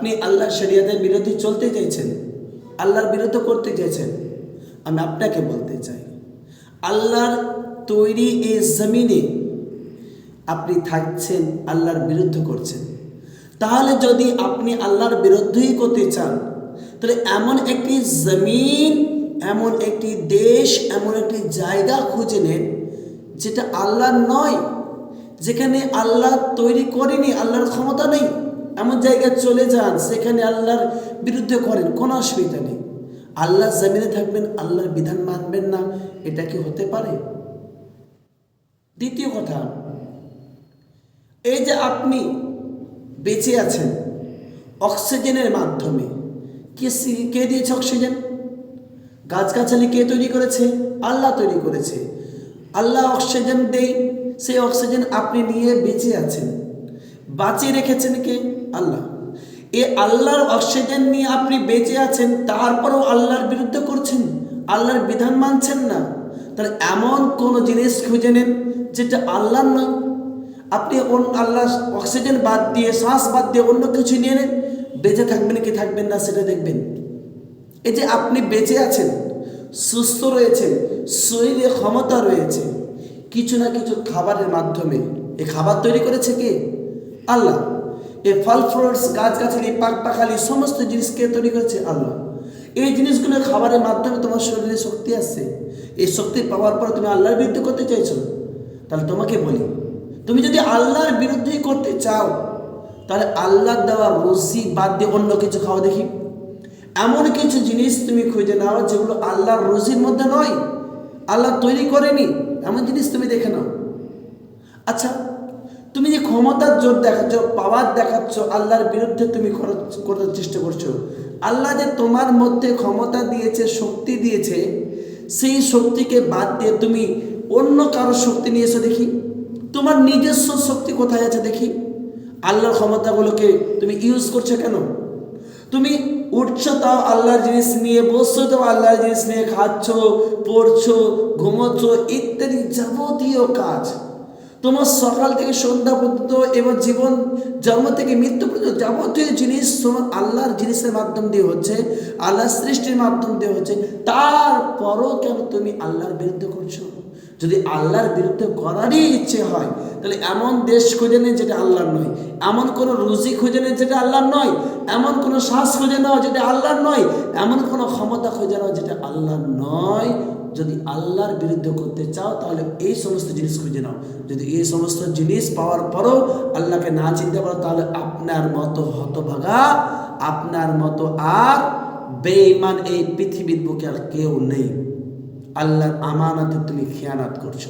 আপনি আল্লাহ শরিয়াতের বিরোধী চলতে চাইছেন, আল্লাহর বিরুদ্ধে করতে চাইছেন, আমি আপনাকে বলতে চাই, আল্লাহর তৈরি এই জমিনে আপনি থাকছেন, আল্লাহর বিরুদ্ধ করছেন। তাহলে যদি আপনি আল্লাহর বিরুদ্ধেই করতে চান, তাহলে এমন একটি জমিন, এমন একটি দেশ, এমন একটি জায়গা খুঁজে নেন, যেটা আল্লাহর নয়, যেখানে আল্লাহ তৈরি করেনি, আল্লাহর ক্ষমতা নেই। এমন জায়গায় চলে যান, সেখানে আল্লাহর বিরুদ্ধে করেন, কোনো অসুবিধা নেই। আল্লাহ জামিনে থাকবেন, আল্লাহর বিধান মানবেন না, এটা কি হতে পারে? দ্বিতীয় কথা, এই যে আপনি বেঁচে আছেন অক্সিজেনের মাধ্যমে, কে কে দিয়েছে অক্সিজেন? গাছগাছালি কে তৈরি করেছে? আল্লাহ তৈরি করেছে। আল্লাহ অক্সিজেন দেই, সেই অক্সিজেন আপনি নিয়ে বেঁচে আছেন। বাঁচিয়ে রেখেছেন কে? আল্লাহ। এ আল্লাহর অক্সিজেন নিয়ে আপনি বেঁচে আছেন, তারপরেও আল্লাহর বিরুদ্ধে করছেন, আল্লাহর বিধান মানছেন না। তাহলে এমন কোন জিনিস খুঁজে নেন যেটা আল্লাহর নয়। আপনি আল্লাহ অক্সিজেন বাদ দিয়ে, শ্বাস বাদ দিয়ে অন্য কিছু নিয়ে নেন, বেঁচে থাকবেন কি থাকবেন না সেটা দেখবেন। এই যে আপনি বেঁচে আছেন, সুস্থ রয়েছেন, শরীরে ক্ষমতা রয়েছে, কিছু না কিছু খাবারের মাধ্যমে এই খাবার তৈরি করেছে কে? আল্লাহ। এই ফল ফ্রুটস গাছগাছালি পাক পাখালি সমস্ত জিনিস কে তৈরি করেছে আল্লাহ। এই জিনিসগুলো খাবারের মাধ্যমে তোমার শরীরে শক্তি আসছে। এই শক্তি পাওয়ার পর তুমি আল্লাহর বিরুদ্ধে করতে চাইছো? তাহলে তোমাকে বলি, তুমি যদি আল্লাহর বিরুদ্ধেই করতে চাও, তাহলে আল্লাহ দেওয়া রুজি বাদ দিয়ে অন্য কিছু খাওয়া দেখি। এমন কিছু জিনিস তুমি খুঁজে নাও যেগুলো আল্লাহর রুজির মধ্যে নয়। আল্লাহ তৈরি করেনি, এমন জিনিস তুমি দেখে নাও। আচ্ছা ক্ষমতার জোর দেখাচ্ছ, পাওয়ার দেখাচ্ছ, আল্লাহর বিরুদ্ধে তুমি করার করার চেষ্টা করছ। আল্লাহ যে তোমার মধ্যে ক্ষমতা দিয়েছে, শক্তি দিয়েছে, সেই শক্তিকে বাদ দিয়ে তুমি অন্য কারও শক্তি নিয়ে এসো দেখি। তোমার নিজস্ব শক্তি কোথায় আছে দেখি। আল্লাহর ক্ষমতাগুলোকে তুমি ইউজ করছ কেন? তুমি উঠছো, তাও আল্লাহর জিনিস নিয়ে বসছো, তাও আল্লাহর জিনিস নিয়ে খাচ্ছ, পড়ছো, ঘুমোচ্ছ, ইত্যাদি যাবতীয় কাজ। তোমার সকাল থেকে সন্ধ্যা পর্যন্ত এবং জীবন, জন্ম থেকে মৃত্যু পর্যন্ত যাবতীয় জিনিস তোমার আল্লাহর জিনিসের মাধ্যম দিয়ে হচ্ছে, আল্লাহর সৃষ্টির মাধ্যম দিয়ে হচ্ছে, তারপরও কেন তুমি আল্লাহর বিরুদ্ধে করছ? যদি আল্লাহর বিরুদ্ধে করারই ইচ্ছে হয়, তাহলে এমন দেশ খুঁজে নেই যেটা আল্লাহর নয়, এমন কোনো রুজি খুঁজে নেই যেটা আল্লাহর নয়, এমন কোনো শ্বাস খুঁজে নেওয়া যেটা আল্লাহর নয়, এমন কোনো ক্ষমতা খুঁজে নাও যেটা আল্লাহর নয় যদি আল্লাহর বিরুদ্ধে করতে চাও, তাহলে এই সমস্ত জিনিস খুঁজে নাও। যদি এই সমস্ত জিনিস পাওয়ার পরও আল্লাহকে না চিনতে পারো, তাহলে আপনার মতো হতভাগা, আপনার মতো আর বেঈমান এই পৃথিবীর বুকে আর কেউ নেই। আল্লাহর আমানাতে তুমি খেয়ানাত করছ।